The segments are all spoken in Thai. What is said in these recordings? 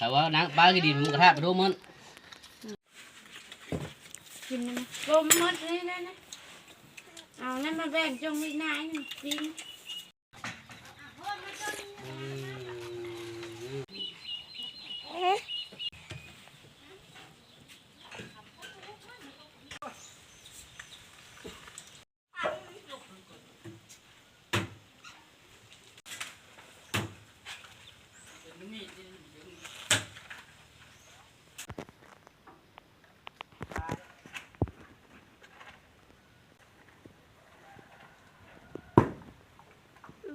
แต่ว่านังปลากินดินหมูกระทะไปดูมันกินนะลมหมดเลยนะนะเอานั่นมาแบ่งจงวินายนี่กิน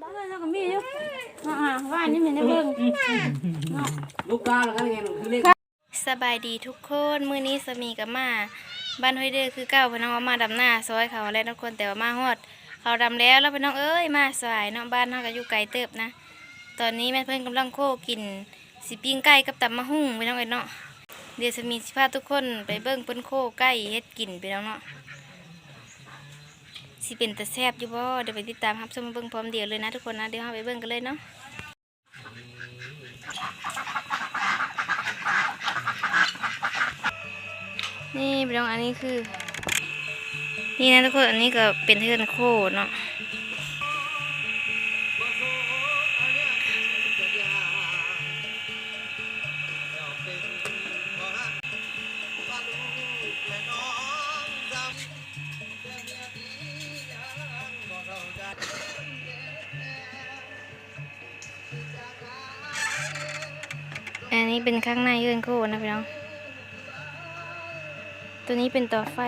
บ้านเราก็มีอยู่อ่าว่า นี่มันได้เบิ่งลูกกาแล้วกันไงหนูคือเล็กสบายดีทุกคนมื้อนี้สามีกับมาบ้านห้วยเด้อคือเก้าพี่น้องว่ามาดำหน้าซอยเขาและทุกคนแต่ว่ามาฮอดเขาดำแล้วแล้วพี่น้องเอ้ยมาสายเนาะบ้านเฮาก็อยู่ไกลเติบนะ ตอนนี้แม่เพิ่นกำลังโคกินสิปิ้งไก่กับตำมะฮุ่งพี่น้องเอ้ยเนาะเดี๋ยวสามีสิพาทุกคนไปเบิ่งเพิ่นโคไก่เฮ็ดกินพี่น้องเนาะสิเป็นตะแซ่บอยู่บ่เดี๋ยวไปติดตามรับชมเบิ่งพร้อมเดียวเลยนะทุกคนนะเดี๋ยวเฮาไปเบิ่งกันเลยเนาะ นี่พี่น้องอันนี้คือ นี่นะทุกคนอันนี้ก็เป็นเทือนโคเนาะอันนี้เป็นข้างในเทือนโคนะพี่น้อง ตัวนี้เป็นตัวไฟ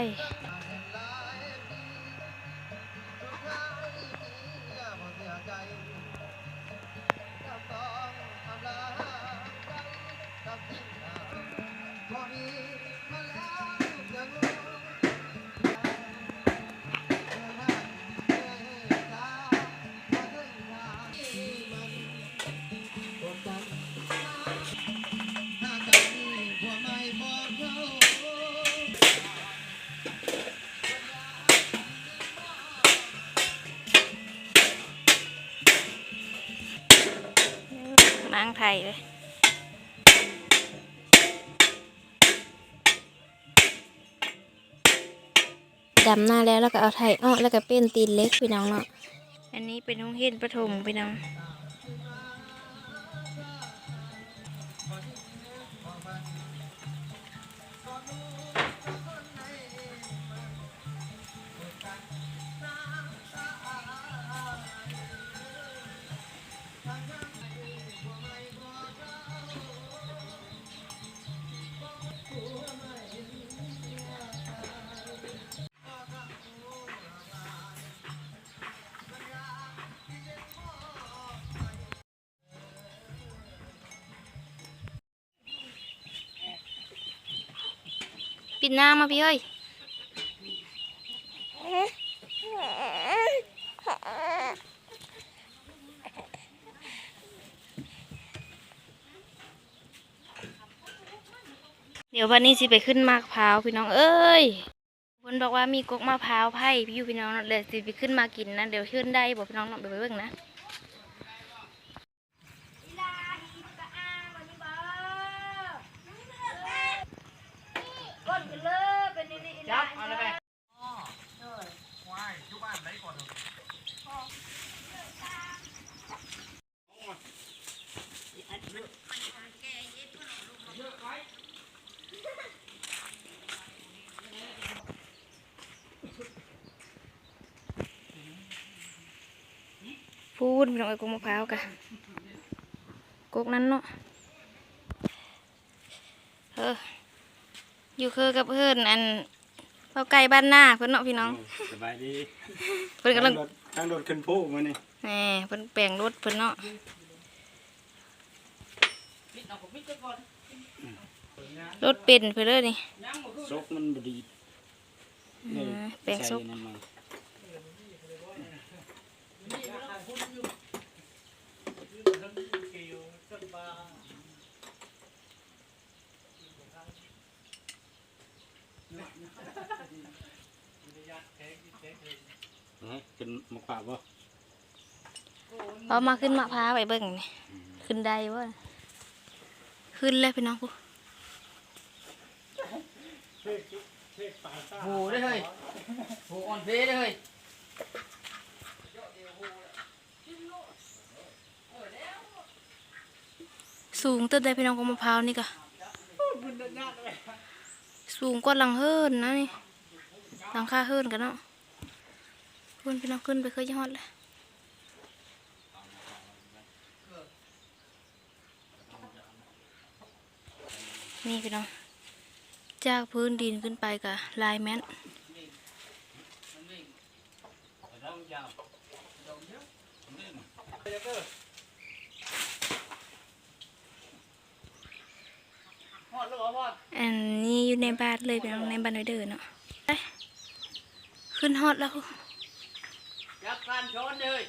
ำหน้าแล้วแล้วก็เอาไทยอ้อแล้วก็เป็นตีนเล็กพี่น้องเนาะอันนี้เป็นห้องเฮ็ดประถมพี่น้อง ปิดหน้ามาพี่เอ้ยเดี๋ยววันนี้สิไปขึ้นมะพร้าวพี่น้องเอ้ยคนบอกว่ามีกกมะพร้าวไผ่พี่อยู่พี่น้องเดี๋ยวสิไปขึ้นมากินนะเดี๋ยวขึ้นได้บอกพี่น้องเนาะไปเบิ่งนะ จับเอาเลยไป พูดพี่น้องเอ้ยกกมะพร้าวกะกกนั้นเนาะเอออยู่คือกับเพื่อนอันเฝ้าไก่บ้านหน้าเพื่อนเนาะพี่น้องสบายดีเพื่อนกำลังตั้งรถขึ้นผู้มานี่แหมเพิ่นแปลงรถเพิ่นเนาะปิดเอาผมปิดไว้ก่อนรถเป็นเพิ่นเลยนี่ยังบ่คือซกมันบดีอ่าแปลงซุก ใส่นั่นมาเอ้ยเป็นมะขวาบ่เอามาขึ้นมะพร้าวไปเบิ่งนี่ขึ้นได้บ่ขึ้นเลยพี่น้องกูโหได้เลยโหอ่อนเพได้เลย สูงเต้นได้พี่น้องกมะพร้าวนี่กะสูงกว่าหลังเฮิรนนะนี่หลังคาเฮิรนกันเนาะขึ้นพี่น้องขึ้นไปเคยยอดเลยนี่พี่น้อง จากพื้นดินขึ้นไปกะลายแมนเหร อฮอดอันนี้อยู่ในบ้านเลยพี่น้องในบ้านไว้เดินเนาะไปขึ้นฮอดแล้วยับการช้อนเลย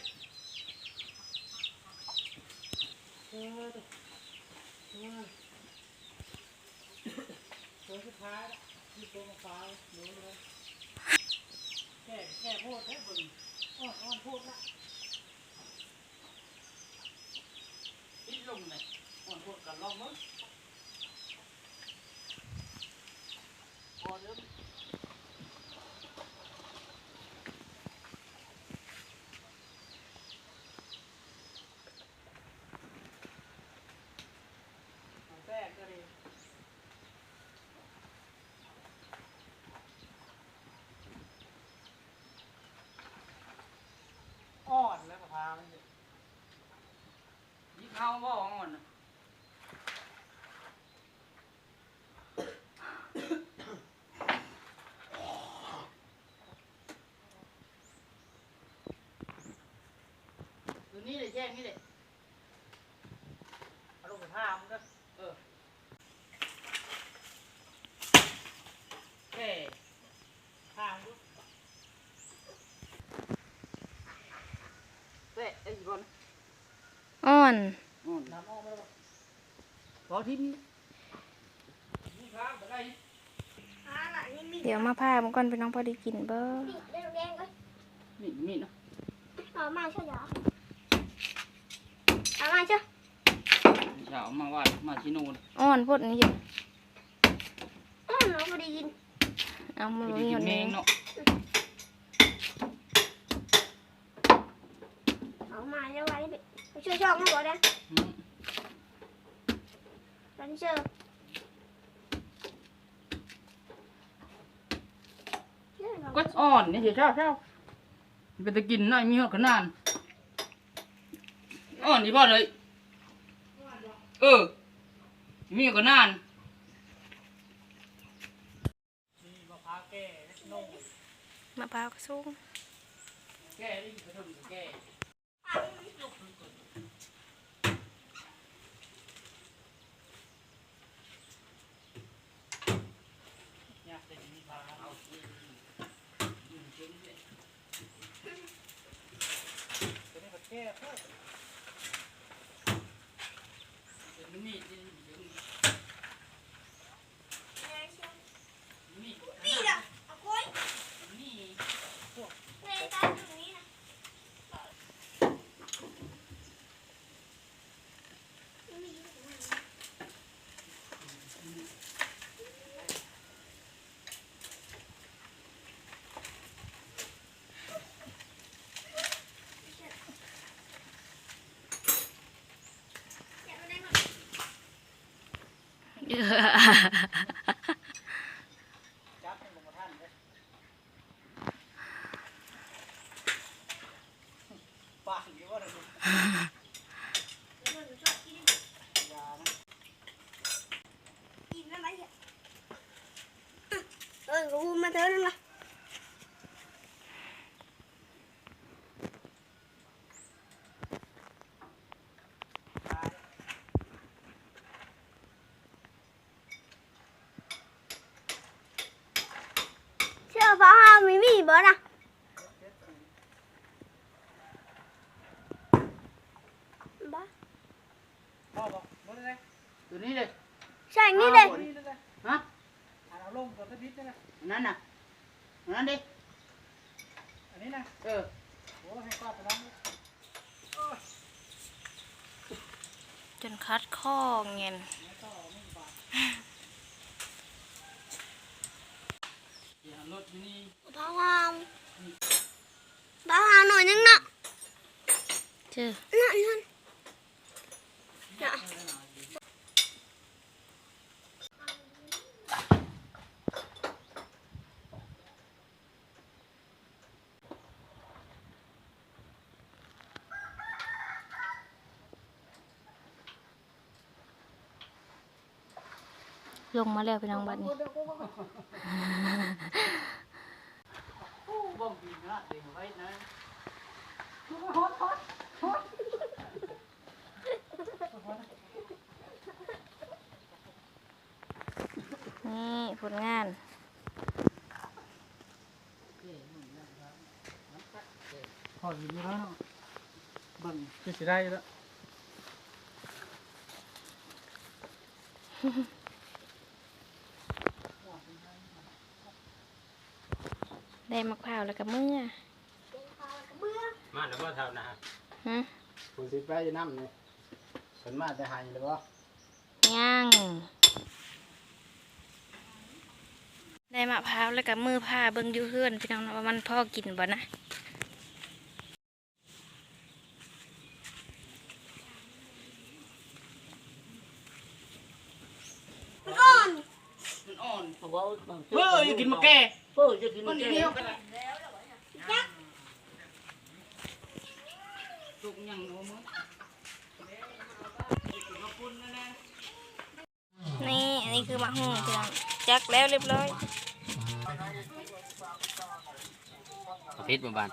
นิดลงเลยอ่อนพวกกันลองมั้งพอเริ่มแทรกก็ดี อ่อนแล้วมะพร้าวนี่ยิ่งเอาบ่อ่อนน่ะ ตัวนี้เลยแจ้งนี่เลยเอาลงไปท่ามึงก็เออแค่ท่ามึงเตะไอ้ก่อนอ่อนอ๋อน้ำออกมาแล้วพอทิมนี่ครับอะไรเดี๋ยวมาพามันก่อนพี่น้องพอได้กินเบ้อนี่มีดเนาะเอามาช่วยเหรอเอามาช่วยเช้ามาว่ามาชิโน่นอ่อนพดนี่อยู่อ้าวหนูพอดีกินเอามาไปลุยกิหนนเอเองงเนาะเอามาจะไว้ดิช่วยช่องมาบอกนะอืมรันเชื่อก็อ่อนนี่เฉยเช้าเช้าเป็นตะกินหน่อยมีหัวขนาด อ่อนดีบ่เลยเออ มีหัวขนาดมะพร้าวกระซุงแก้ได้กระทุ่แก้อ yeah พ่อบอกบอกเลยตัวนี้เลยใช่นี่เลยอาตัวนี้เลยฮะเอาลงตัวตะบิดเลยอันนั้นน่ะอันนั้นดิอันนี้นะเออโอ้ให้กอดไปน้องจนคัดข้อเงินไม่ต้องเดี๋ยวรถอยู่นี่บ้าวาวบ้าวาวหน่อยนึงเนาะเจอนั่นนั่นน่ะ ลงมาแล้วพี่น้องบัดนี้บ้องดีนะเด็กไว้นะ นี่ผลงาน พออยู่นี่แล้วเนาะเบิ่งคือสิได้แล้วได้มะพร้าวแล้วก็เมื่อมาแล้วว่าเท่านะฮะฮะคุณสิไปอยู่น้ำนี่สนมาแต่หายเลยบ่ย่าง ได้มะพร้าวแล้วก็มือผ้าเบิ่งอยู่เฮือนพี่น้องเนาะว่ามันพอกินบ่นะมันอ่อนเฮ้ยอย่ากินมาแก่เฮ้ยอย่ากินมาแก่ตุกยังโอ้มึงนี่ อันนี้คือมะฮุ่งพี่น้องจักแล้วเรียบร้อย ประเภทบาน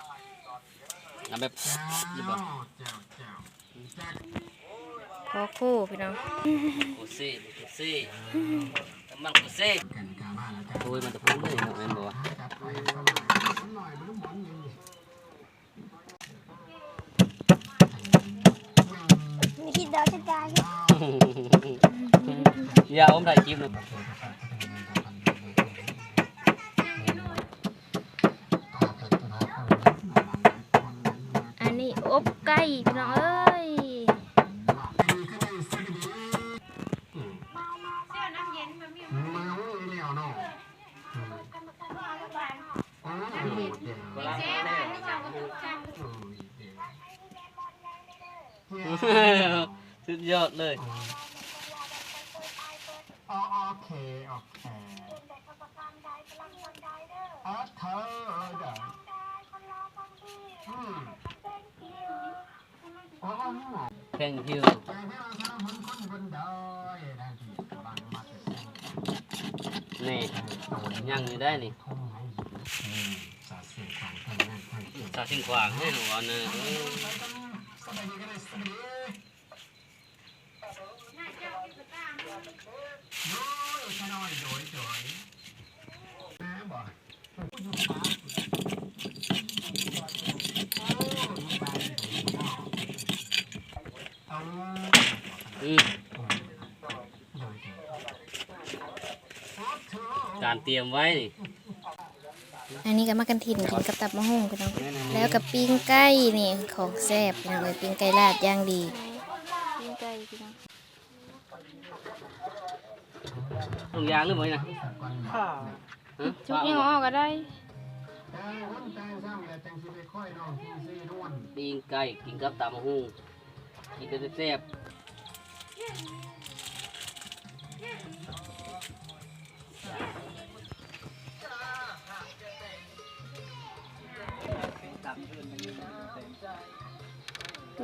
เอาแบบนี่บ่พอคู่พี่น้องกูซี่กูซี่มันกูซี่โอ้ยมันจะพูดเลยเนาะแม่นบ่วะมีคิดดาวจะตายอย่าอมถ่ายคลิปนะ อบไก่พี่น้องเอ้ยสุดยอดเลย โอเค โอเคอ๋อเธอเด้ออืมอ๋อ thank you นี่ยังอยู่ได้นี่สาสิ่งขวางให้หนูเอาเนอ อออืมการเตรียมไว้นี่อันนี้ก็มากันถิ่นกินกับตับมะฮุ่งพี่น้องแล้วกับปิ้งไก่นี่ของแซ่บพี่น้องเอ้ยปิ้งไก่ลาดย่างดีปิ้งไก่พี่น้องตรงยางหรือไม่นะข้าฮะชุบยังออกก็ได้ปิ้งไก่กินกับตำมะฮุ่ง กินกันแซ่บ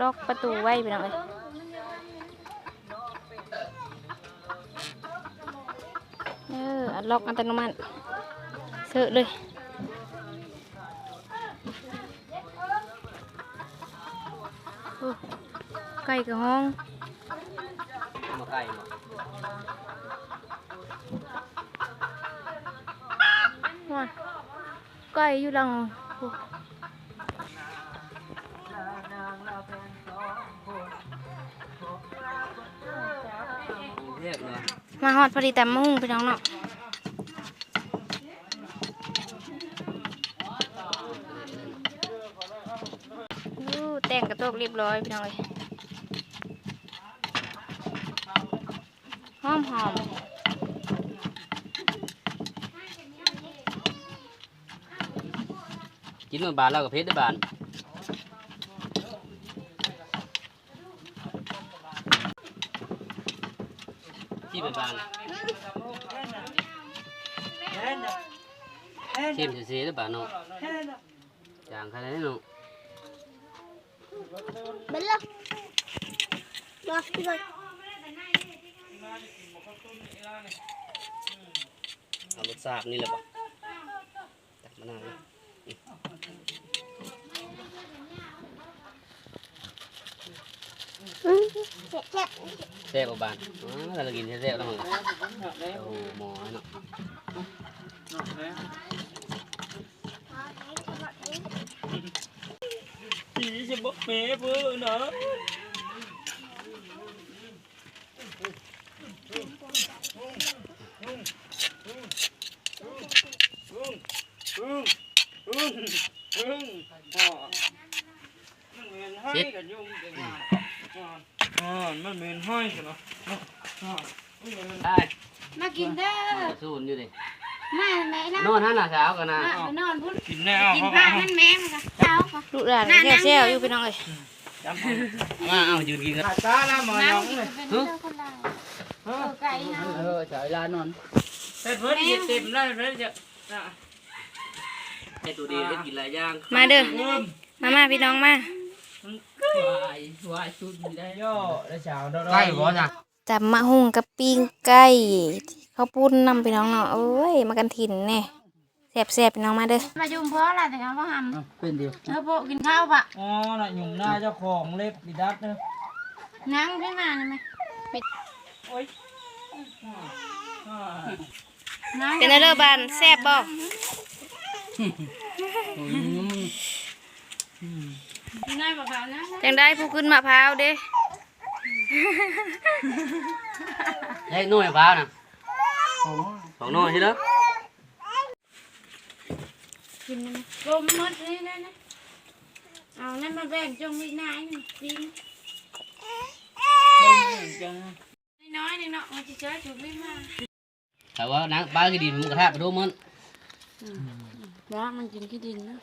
ล็อกประตูไว้พี่น้อยเอออัดล็อกอัตโนมัติเสอะเลยโอ้ ไก่กับห้องมาไก่มาว้าไก่อยู่หลังโอ้เรียบเลยมาฮอดพอดีแต่มุ่งพี่น้องเนาะอู้แต่งกระโตกเรียบร้อยพี่น้องเลย หอมหอมกินมาบานแล้วกับเพชรได้บานที่เป็นบานชิมเสียๆได้บานเนาะจางขนาดนี้เนาะ Bella. Bak bir bak. เอารสชาตินี่แหละปะตัดมะนาวนะอืมเจ็บเจ็บแซ่บกว่าบานอ๋อเรากินแซ่บแล้วมั้งโอ้หมอเนาะผีจะบอกเมย์เพื่อเนาะ เช็ด อ๋อมันเป็นห้อยกันเนาะ ได้ มากินเด้อ สูนอยู่ดิ มาไหนล่ะ นอนหันหน้าเช้ากันนะ มาไปนอนพุ่น กินแน่กินผ้ามันแม่มันก็เช้าก็ลูกหลานแค่แซวอยู่พี่น้องเอ้ยจำมาเอายืนกินกันขาดตาละหมอยองเลยเป็นเรื่องคนลาวเออไก่เนาะเออสายลานอนแต่เพิ่นเต็มแล้วเพิ่นจะให้ตัวดีได้กินหลายอย่างมาเด้อมามาพี่น้องมาวายวายชุดมีได้ย่อแล้วเช้าดอกใกล้บ่จ้ะจับมะฮุงกับปิ้งไก่ข้าวปุ้นนำพี่น้องเนาะโอ้ยมากันถิ่นแน่ แซ่บๆพี่น้องมาเด้อมาจุ่มเพราะอะไรแต่เขาบ่ทเป็นเดียวำเออโปะกินข้าวปะอ๋อน่ะหยุ่มหน้าเจ้าของเล็บดิดัดเนอะนั่งขึ้นมาได้ไหมโอ้ยนั่งเป็นไงเด้อบานแซ่บบ่นั่งปะเขานะจังได้ผู้ขึ้นมะพร้าวเด้ได้หน่วยฟ้าวน่ะสองหน่วยใช่เด้อ กินได้ไหมลมมดนี่นะนะเอานั่นมาแบ่งจงมีนายนี่กินน้อยๆนี่เนาะมันจะเจอจุดไม่มาแต่ว่านังปลากี่ดินมันกระทะไปดูมันว่ามันกินขี้ดินนะ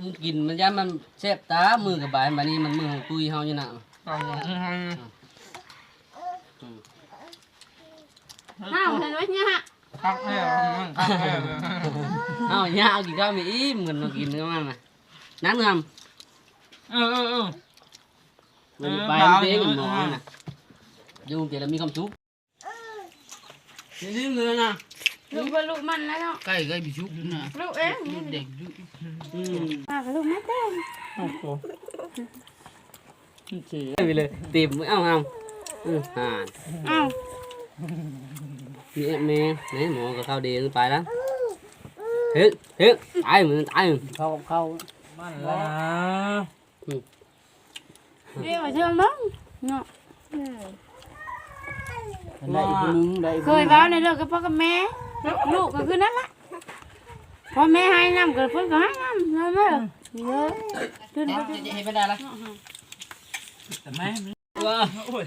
มันกินมันย่ามันแซ่บตา มือกับบายบัดนี้มันมือของตุยเฮาอยู่น่ะห้าวเห็นไหมเนี่ยฮะ คักแน่มันคักแน่เอาย่าเอากินข้าวไม่อิ่มกันมากินกันมันน่ะนั่งทเออเออเออำมันไปมันเด้งหมอน่ะอยู่เดี๋ยวเรามีความสุขนี่เลยนะลูกว่าลูกมันแล้วเนาะใกล้ใกล้บิชุกนะลูกเองเด็กอืมมากับลูกแม่เต้นโอ้โหไปเลยตีมเอาเอาอือห่านอ้าวนี่แม่ไหนหมอกับข้าวเดียวไปแล้วเฮ้ยเฮ้ยตายเหมือนตายเข้าเข้ามันแล้วนะเรียกว่าเชื่อมั้งเนาะได้อีกนึงได้เคยเว้าในเรื่อง กับพ่อกับแม่ลูกก็คือนั่นแหละพอแม่ให้น้ำก็เพิ่นก็ให้น้ำนั่นแหละเยอะขึ้นไปขึ้นจะให้ไม่ได้ละแต่แม่ ว้า โอ้ย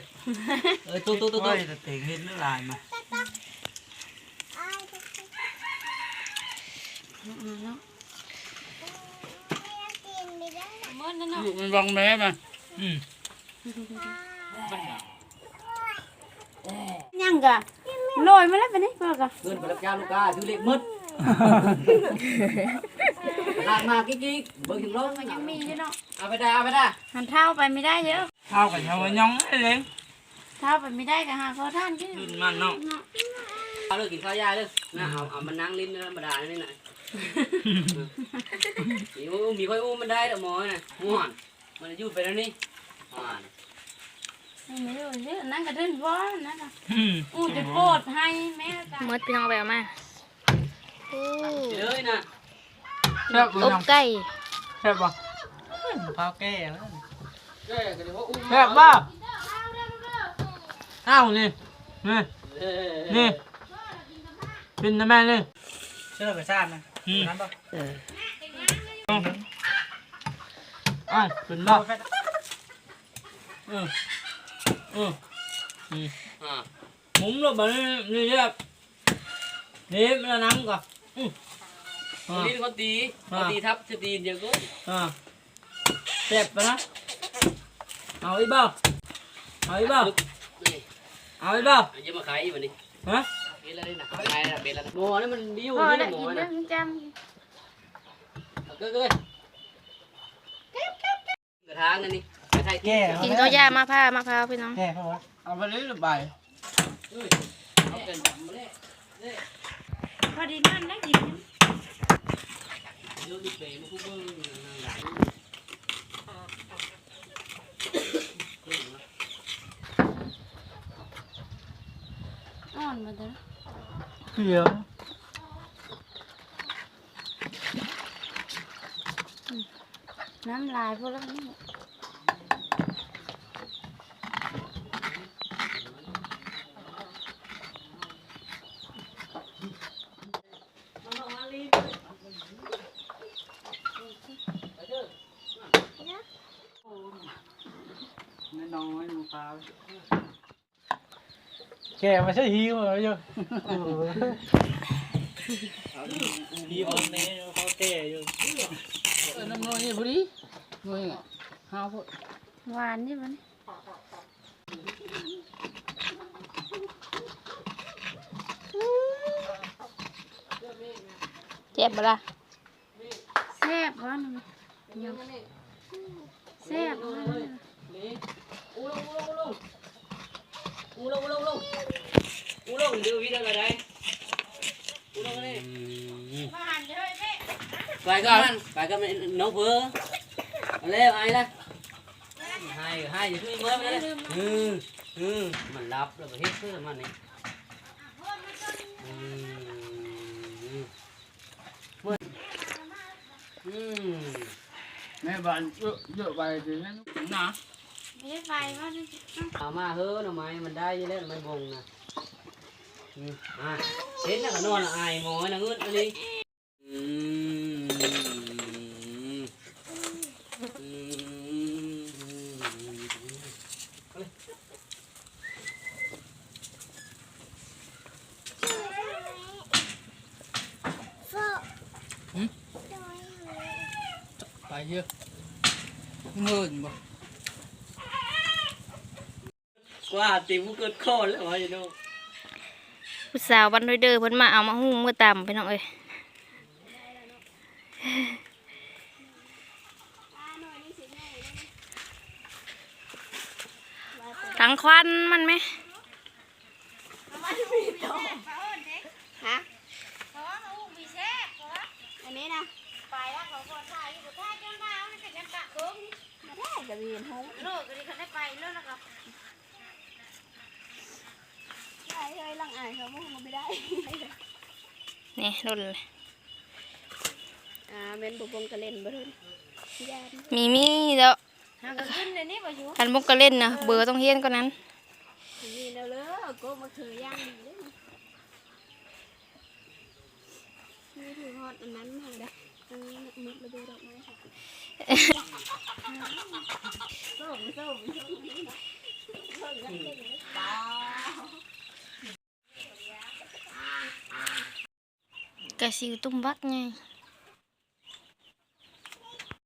เอ้ยตุ๊ตุ๊ตุ๊โอ้ตุ๊ยแต่เต่งเห็นเรื่องลายมามันนั่นเนาะมันบังแม่มาอืมยังกะโรยมาแล้วไปนี่เพื่อกะเงินไปรับจ้างลูกค้าซื้อเล็กมืดลากมากิ๊กกิ๊กเบิ่งถึงร้อนมันยังมีอยู่เนาะเอาไปได้เอาไปได้หันเท้าไปไม่ได้เยอะเข้ากับชาวย่องไอ้เล้งเท้าไปไม่ได้ก็หาขอท่านที่รุ่นมันเนาะเอาเลยกินข้าวยาเลยนะเอาเอามันนั่งลิ้นธรรมดานี่หน่อย มีอุ้มมีค่อยอุ้มมันได้ดอกหมอน่ะม่วนมันอยู่ไปแล้วนี่อ่านไม่รู้ชื่อนั่นก็เดินว้อนนั่นน่ะอืมอู้จะโปรดให้แม่จ้ะหมดพี่น้องเอาไปเอามาโอ้เลยนะแซ่บอบไก่แซ่บป่ะข้าวแก่แล้วเด้ก็เดี๋ยวเขาอุ้มแซ่บป่ะอ้าวนี่นี่เอ้ยนี่เป็นนะแม่นี่เชื่อกับชาตินะนั่นป่ะ เอออ้าวเป็นบ่เออเอออ่ามุ้ง rồi bà đi đi đi đi nó nắng coi คนนี้คนตีคนตีทับจะตีนเยอะก็อ่าเจ็บปะนะเอาอีกเปล่าเอาอีกเปล่าเอาอีกเปล่าจะมาขายอีกวันนี้ฮะ เบลอะไรนะขายอะไรเบลอะไรหมอนี่มันบิ้วพอนี่แล้วหมอกินเด้นะอมันจเกิดเกิดกระทางนั่นนี่กระทางแก่ำกินข้าวยามาผ้ามะพร้าวพี่น้องแก่เขาวะเอาไปเลยใบเอาเกินจำมาเลยพอดีนั่นนะกินเดี๋ยวดิเป๋มาคู่เบิ้งอ่อนมาเด้อเขียวน้ำลายพวกแล้วนี่น้อยๆหมูปลา แก่ไม่ใช่หิวเหรอโยหิวเนี่ยเขาแก่อยู่น้ำน้อยนี่พอดีน้อยห้าวพอหวานนี่มันเจ็บปะล่ะแซ่บวะนี่เดี๋ยวแซ่บวะ อูลงอูลงอูลงอูลง อูลงเดี๋ยววิธีอะไรอูลงอะไรไปก่อนไปก่อนน้องเพื่อมาเร็วไอ้ละให้ให้ เมื่อมาเลยอืมอืมมันรับแล้วก็เฮ็ดเพื่อนนี่อืมอนะเยอะไปถึงนั้นนะมีไฟวะนี่เอามาเฮ้อหน่อไม้มันได้อยี่แล้วมันบงนะอืมเฮ้ยหมอนะเงืดอันนี้อืมอืมไปเยอะเงินบ่ว่าติวเกิดข้อแล้ววะ you know ผู้สาวบันด้วยเด้อเพิ่นมาเอามาหุ้มมือต่ำพี่น้องเอ้ยทั้งควันมันไหมฮะอันนี้นะไปแล้วเขาบอกถ่ายอยู่ถ่ายจนมาเอานี่ก็จะปะกุ้งมาได้กับเวียนหงโลกก็ดีเขาได้ไปแล้วนะครับ ใช่เลยลังอายเขามุ่งไม่ได้นี่รุ่นเลยอ่าเมนบุบงกระเล่นบ่ทุนยานมีมีแล้วหากขึ้นในนี้บ่อยู่คันบุกก็เล่นนะเบอร์ต้องเฮียนกว่านั้นมีแล้วเลยโกมาถือย่างดีเลยมีถือฮอดอันนั้นมาเลยอันนี้มุดระเบิดออกมาค่ะส้มส้มส้มกระซิวตุ้ มบักไง